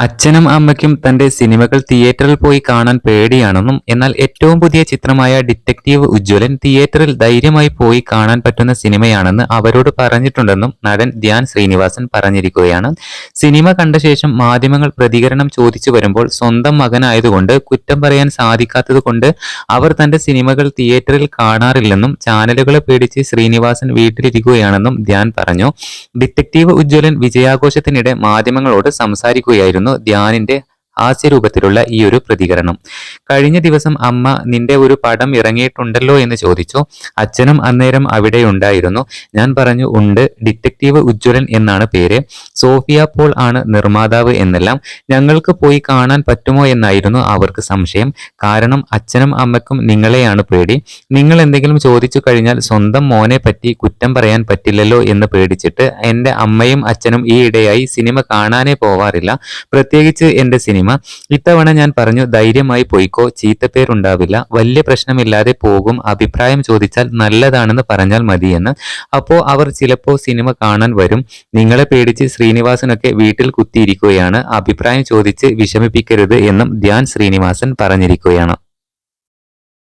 അച്ഛനും അമ്മയ്ക്കും തന്റെ സിനിമകൾ തിയേറ്ററിൽ പോയി കാണാൻ പേടിയാണെന്നും എന്നാൽ ഏറ്റവും പുതിയ ചിത്രമായ ഡിറ്റക്റ്റീവ് ഉജ്ജ്വലൻ തിയേറ്ററിൽ ധൈര്യമായി പോയി കാണാൻ പറ്റുന്ന സിനിമയാണെന്ന് അവരോട് പറഞ്ഞിട്ടുണ്ടെന്നും നടൻ ധ്യാൻ ശ്രീനിവാസൻ പറഞ്ഞിരിക്കുകയാണ്. സിനിമ കണ്ട ശേഷം മാധ്യമങ്ങൾ പ്രതികരണം ചോദിച്ചു വരുമ്പോൾ സ്വന്തം മകനായതുകൊണ്ട് കുറ്റം പറയാൻ സാധിക്കാത്തത് കൊണ്ട് അവർ തന്റെ സിനിമകൾ തിയേറ്ററിൽ കാണാറില്ലെന്നും ചാനലുകളെ പേടിച്ച് ശ്രീനിവാസൻ വീട്ടിലിരിക്കുകയാണെന്നും ധ്യാൻ പറഞ്ഞു. ഡിറ്റക്റ്റീവ് ഉജ്ജ്വലൻ വിജയാഘോഷത്തിനിടെ മാധ്യമങ്ങളോട് സംസാരിക്കുകയായിരുന്നു ധ്യാനിന്റെ ഹാസ്യരൂപത്തിലുള്ള ഈ ഒരു പ്രതികരണം. കഴിഞ്ഞ ദിവസം അമ്മ നിന്റെ ഒരു പടം ഇറങ്ങിയിട്ടുണ്ടല്ലോ എന്ന് ചോദിച്ചു. അച്ഛനും അന്നേരം അവിടെ ഉണ്ടായിരുന്നു ഞാൻ പറഞ്ഞു ഉണ്ട്. ഡിറ്റക്റ്റീവ് ഉജ്ജ്വലൻ എന്നാണ് പേര്. സോഫിയ പോൾ ആണ് നിർമ്മാതാവ് എന്നെല്ലാം. ഞങ്ങൾക്ക് പോയി കാണാൻ പറ്റുമോ എന്നായിരുന്നു അവർക്ക് സംശയം. കാരണം അച്ഛനും അമ്മയ്ക്കും നിങ്ങളെയാണ് പേടി. നിങ്ങൾ എന്തെങ്കിലും ചോദിച്ചു കഴിഞ്ഞാൽ സ്വന്തം മോനെ പറ്റി കുറ്റം പറയാൻ പറ്റില്ലല്ലോ എന്ന് പേടിച്ചിട്ട് എന്റെ അമ്മയും അച്ഛനും ഈ ഇടയായി സിനിമ കാണാനേ പോവാറില്ല. പ്രത്യേകിച്ച് എന്റെ സിനിമ ഇത്തവണ ഞാൻ പറഞ്ഞു ധൈര്യമായി പോയിക്കോ ചീത്തപ്പേരുണ്ടാവില്ല വലിയ പ്രശ്നമില്ലാതെ പോകും അഭിപ്രായം ചോദിച്ചാൽ നല്ലതാണെന്ന് പറഞ്ഞാൽ മതിയെന്ന്. അപ്പോൾ അവർ ചിലപ്പോൾ സിനിമ കാണാൻ വരും. നിങ്ങളെ പേടിച്ച് ശ്രീനിവാസനൊക്കെ വീട്ടിൽ കുത്തിയിരിക്കുകയാണ് അഭിപ്രായം ചോദിച്ച് വിഷമിപ്പിക്കരുത് എന്നും ധ്യാൻ ശ്രീനിവാസൻ പറഞ്ഞിരിക്കുകയാണ്.